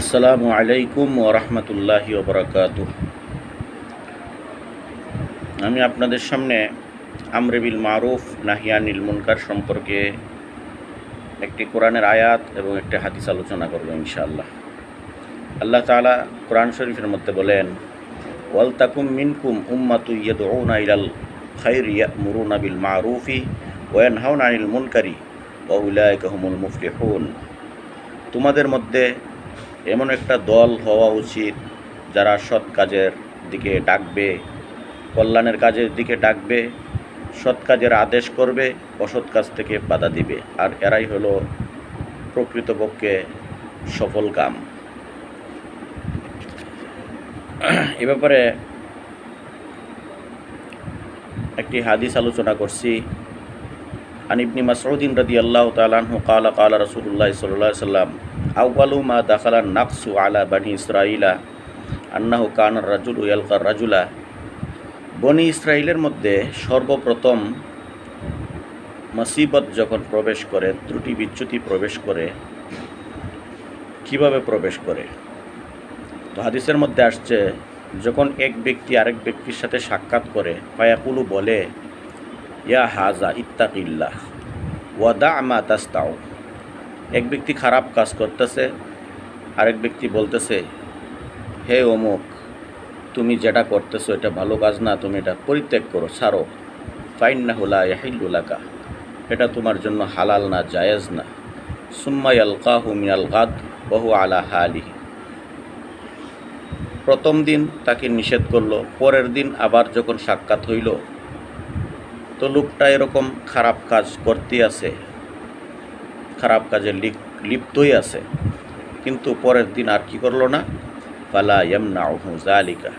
আসসালামু আলাইকুম ওরহমতুল্লাহি ওবরাকাত আমি আপনাদের সামনে আমরেবিল মারুফ, নাহিয়ানিল মুনকার সম্পর্কে একটি কোরআনের আয়াত এবং একটি হাদিস আলোচনা করব ইনশাআল্লাহ। আল্লাহ তাআলা কোরআন শরীফের মধ্যে বলেন, ওয়াল তাকুম মিনকুম উম্মাতু ইয়াদউনা ইলাল খাইর ইয়ামুরুনা বিল মারুফি ওয়া ইয়ানহাউনা আনিল মুনকারি ওয়া উলাইকা হুমুল মুফলিহুন। তোমাদের মধ্যে এমন একটা দল হওয়া উচিত যারা সৎ কাজের দিকে ডাকবে, কল্যাণের কাজের দিকে ডাকবে, সৎ কাজের আদেশ করবে, অসৎ কাজ থেকে বাধা দিবে। আর এরাই হলো প্রকৃতপক্ষে সফল কাম। এ ব্যাপারে একটি হাদিস আলোচনা করছি। عن ابن مسعود رضي الله تعالى عنه قال قال رسول الله صلى الله عليه وسلم أول ما دخل النقص على بني إسرائيل أنه كان الرجل يلقى الرجل বনি ইসরায়েলের মধ্যে সর্বপ্রথম মুসিবত যখন প্রবেশ করে ত্রুটি বিচ্যুতি প্রবেশ করে কিভাবে প্রবেশ করে তো হাদিসের মধ্যে আসছে যখন এক ব্যক্তি আরেক ব্যক্তির সাথে সাক্ষাৎ করে ফায়াকুলু বলে ইয়া হাজা ইত্তাকিল্লাহ ওয়াদা আমা তাস্তাও এক ব্যক্তি খারাপ কাজ করতেছে, আরেক ব্যক্তি বলতেছে, হে অমুক, তুমি যেটা করতেছো এটা ভালো কাজ না, তুমি এটা পরিত্যাগ করো, ছাড়ো। ফাইন না হুলা ইয়াহিল্লুলাকা এটা তোমার জন্য হালাল না, জায়েজ না। সুম্মাই আলকাহু মিনাল গাদ বহু আলা হালি প্রথম দিন তাকে নিষেধ করল, পরের দিন আবার যখন সাক্ষাৎ হইল তো লোকটা এরকম খারাপ কাজ করতে আছে, খারাপ কাজে লিপ্তই আছে। কিন্তু পরের দিন আর কি করল না? পালা ইয়ামনা জালিকা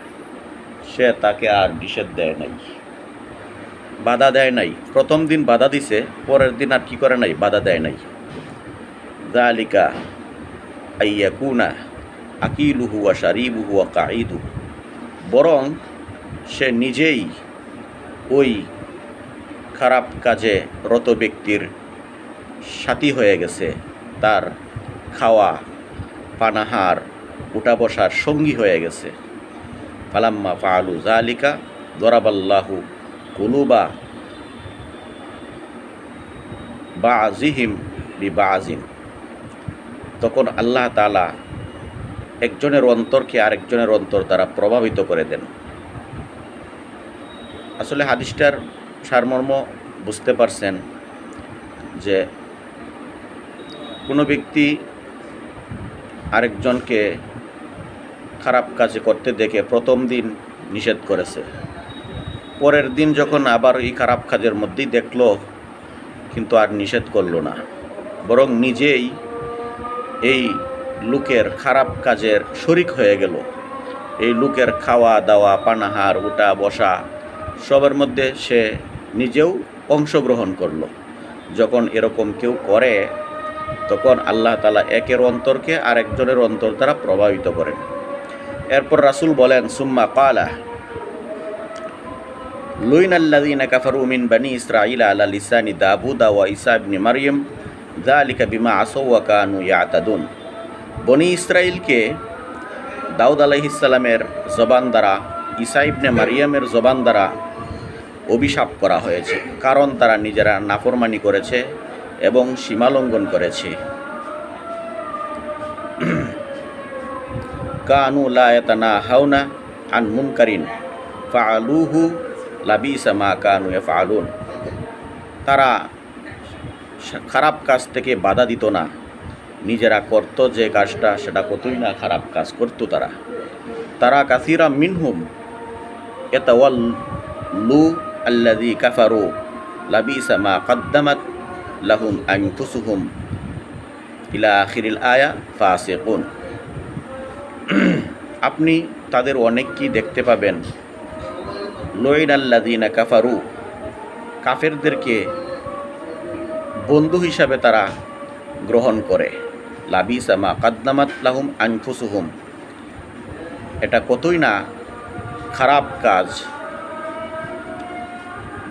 সে তাকে আর নিষেধ দেয় নাই, বাধা দেয় নাই। প্রথম দিন বাধা দিছে, পরের দিন আর কি করে নাই? বাধা দেয় নাই। জালিকা আইয়াকুনা আকিলুহু ওয়া শারিবুহু ওয়া কাঈদু বরং সে নিজেই ওই খারাপ কাজে রত ব্যক্তির সাথী হয়ে গেছে। তার খাওয়া, পানাহার, উঠা বসার সঙ্গী হয়ে গেছে। ফালাম্মা ফালু জালিকা দরাবাল্লাহু কুলুবা বা আজিহিম বি বা আজিম তখন আল্লাহ তালা একজনের অন্তরকে আরেকজনের অন্তর দ্বারা প্রভাবিত করে দেন। আসলে হাদিসটার সারমর্ম বুঝতে পারছেন যে কোনো ব্যক্তি আরেকজনকে খারাপ কাজ করতে দেখে প্রথম দিন নিষেধ করেছে। পরের দিন যখন আবার এই খারাপ কাজের মধ্যেই দেখল, কিন্তু আর নিষেধ করল না। বরং নিজেই এই লোকের খারাপ কাজের শরিক হয়ে গেল। এই লোকের খাওয়া দাওয়া পানাহার উঠা বসা সবের মধ্যে সে নিজেও অংশগ্রহণ করল। যখন এরকম কেউ করে, তখন আল্লাহ তালা একের অন্তরকে আরেকজনের অন্তর দ্বারা প্রভাবিত করেন। এরপর রাসুল বলেন, সুম্মা কালা লুইন আল্লাদিন কাফারু মিন বানি ইসরাইল আলা লিসানি দাবুদা ওয়া ইসা ইবনে মারিয়াম যালিকা বিমা আসৌ ওয়া কানু ইয়াতাদুন। বনি ইসরাইলকে দাউদ আলাইহিসালামের জবান দ্বারা ইসা ইবনে মারিয়ামের জবান দ্বারা অভিশাপ করা হয়েছে, কারণ তারা নিজেরা নাফরমানি করেছে এবং সীমালঙ্ঘন করেছে। কানু লায়তানা হাওনা আন মুনকারিন ফালুহু লাবিসা মা কানু ফালুন তারা খারাপ কাজ থেকে বাধা দিত না, নিজেরা করত যে কাজটা, সেটা কতই না খারাপ কাজ করতো তারা। তারা কাসিরা মিনহুম এতাওয়াল লু আল্লাদি কাফারু, লাবিসা মা কদ্দামাত লাহুম আনফুসুহুম। ইলা আখিরিল আয়া ফাসিকুন। আপনি তাদের অনেককেই দেখতে পাবেন। লইন আল্লাদিনা কাফারু, কাফেরদেরকে বন্ধু হিসাবে তারা গ্রহণ করে। লাবিসা মা কাদ্দামাত লাহুম আনফুসুহুম। এটা কতই না খারাপ কাজ।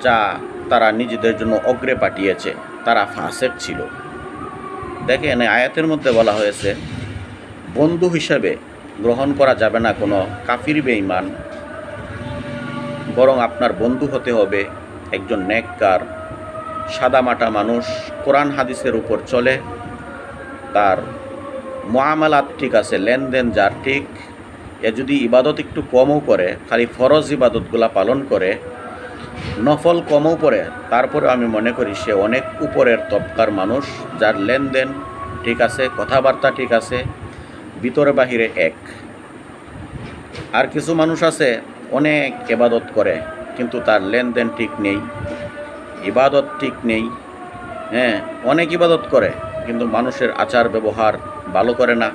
যা তারা নিজেদের জন্য অগ্রে পাঠিয়েছে, তারা ফাসেক ছিল। দেখেন আয়াতের মধ্যে বলা হয়েছে, বন্ধু হিসেবে গ্রহণ করা যাবে না কোনো কাফির বেঈমান, বরং আপনার বন্ধু হতে হবে একজন নেককার, সাদামাটা মানুষ, কোরআন হাদিসের উপর চলে, তার মোয়ামালাত ঠিক আছে, লেনদেন যার ঠিক, এ যদি ইবাদত একটু কমও করে, খালি ফরজ ইবাদতগুলা পালন করে নফল কমও পড়ে, তারপরে আমি মনে করি সে অনেক উপরের তবকার মানুষ, যার লেনদেন ঠিক আছে, কথাবার্তা ঠিক আছে, ভিতরে বাহিরে এক। আর কিছু মানুষ আছে, অনেক ইবাদত করে, কিন্তু তার লেনদেন ঠিক নেই, ইবাদত ঠিক নেই হ্যাঁ অনেক ইবাদত করে, কিন্তু মানুষের আচার ব্যবহার ভালো করে না।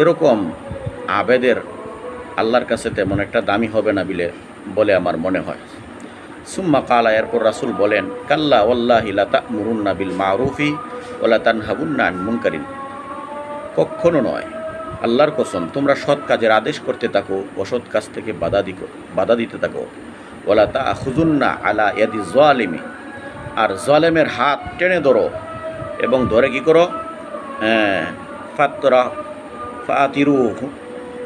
এরকম আবেদের আল্লাহর কাছে তেমন একটা দামি হবে না বলে আমার মনে হয়। সুম্মা কালা এরপর রাসুল বলেন কাল্লা ওল্লাহ লাতা মুরুন্না বিল মারুফি ওলা তান হাবুন্না মুনকারিন। কখনো নয় আল্লাহর কসম তোমরা সৎ কাজের আদেশ করতে থাকো অসৎ কাজ থেকে বাধা দিকো বাধা দিতে থাকো। ওলা তা খুজুন্না আলা ইয়াদি জোয়ালিমি আর জলেমের হাত টেনে ধরো এবং ধরে কি করো? হ্যাঁ, ফাতরা ফাতিরু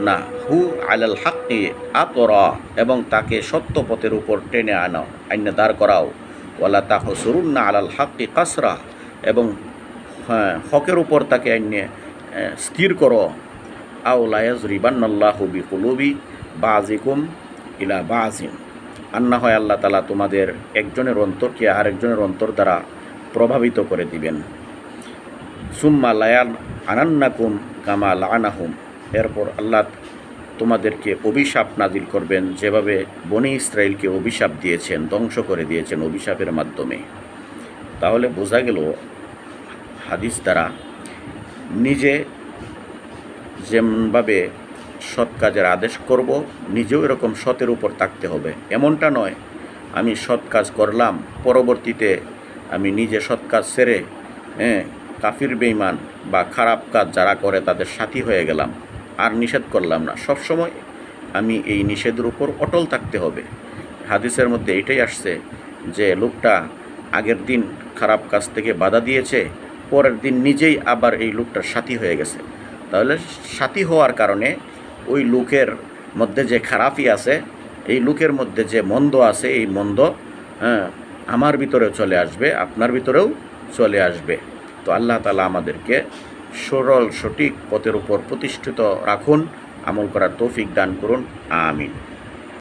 না হু আলাল হাক্কি আতরা এবং তাকে সত্য পথের উপর টেনে আনো আইনে দাঁড় করাও। ওয়ালা তা হসরুন না আলাল হাক্কি কাসরা এবং হ্যাঁ, হকের উপর তাকে আইনে স্থির করো। আও লায়াজ রিবান্নাল্লাহু বি কুলুবি বাজিকুম ইলা বাজিন আন্না হয় আল্লাহ তালা তোমাদের একজনের অন্তরকে আরেকজনের অন্তর দ্বারা প্রভাবিত করে দিবেন। সুম্মা লায়ান আনান্নাকুম কামা লানাহুম এরপর আল্লাহ তোমাদেরকে অভিশাপ নাজিল করবেন। যেভাবে বনি ইসরায়েলকে অভিশাপ দিয়েছেন, ধ্বংস করে দিয়েছেন অভিশাপের মাধ্যমে। তাহলে বোঝা গেল হাদিস দ্বারা নিজে যেমনভাবে সৎ কাজের আদেশ করব, নিজেও এরকম সতের উপর থাকতে হবে। এমনটা নয়, আমি সৎ কাজ করলাম, পরবর্তীতে আমি নিজে সৎ কাজ সেরে হ্যাঁ কাফির বেইমান বা খারাপ কাজ যারা করে তাদের সাথী হয়ে গেলাম। আর নিষেধ করলাম না। সবসময় আমি এই নিষেধের উপর অটল থাকতে হবে। হাদিসের মধ্যে এটাই আসছে যে, লোকটা আগের দিন খারাপ কাজ থেকে বাধা দিয়েছে, পরের দিন নিজেই আবার এই লোকটার সাথী হয়ে গেছে। তাহলে সাথী হওয়ার কারণে ওই লোকের মধ্যে যে খারাপই আছে, এই লোকের মধ্যে যে মন্দ আছে, এই মন্দ হ্যাঁ আমার ভিতরেও চলে আসবে, আপনার ভিতরেও চলে আসবে। তো আল্লাহ তালা আমাদেরকে সরল সঠিক পথের উপর প্রতিষ্ঠিত রাখুন। আমল করার তৌফিক দান করুন। আমিন।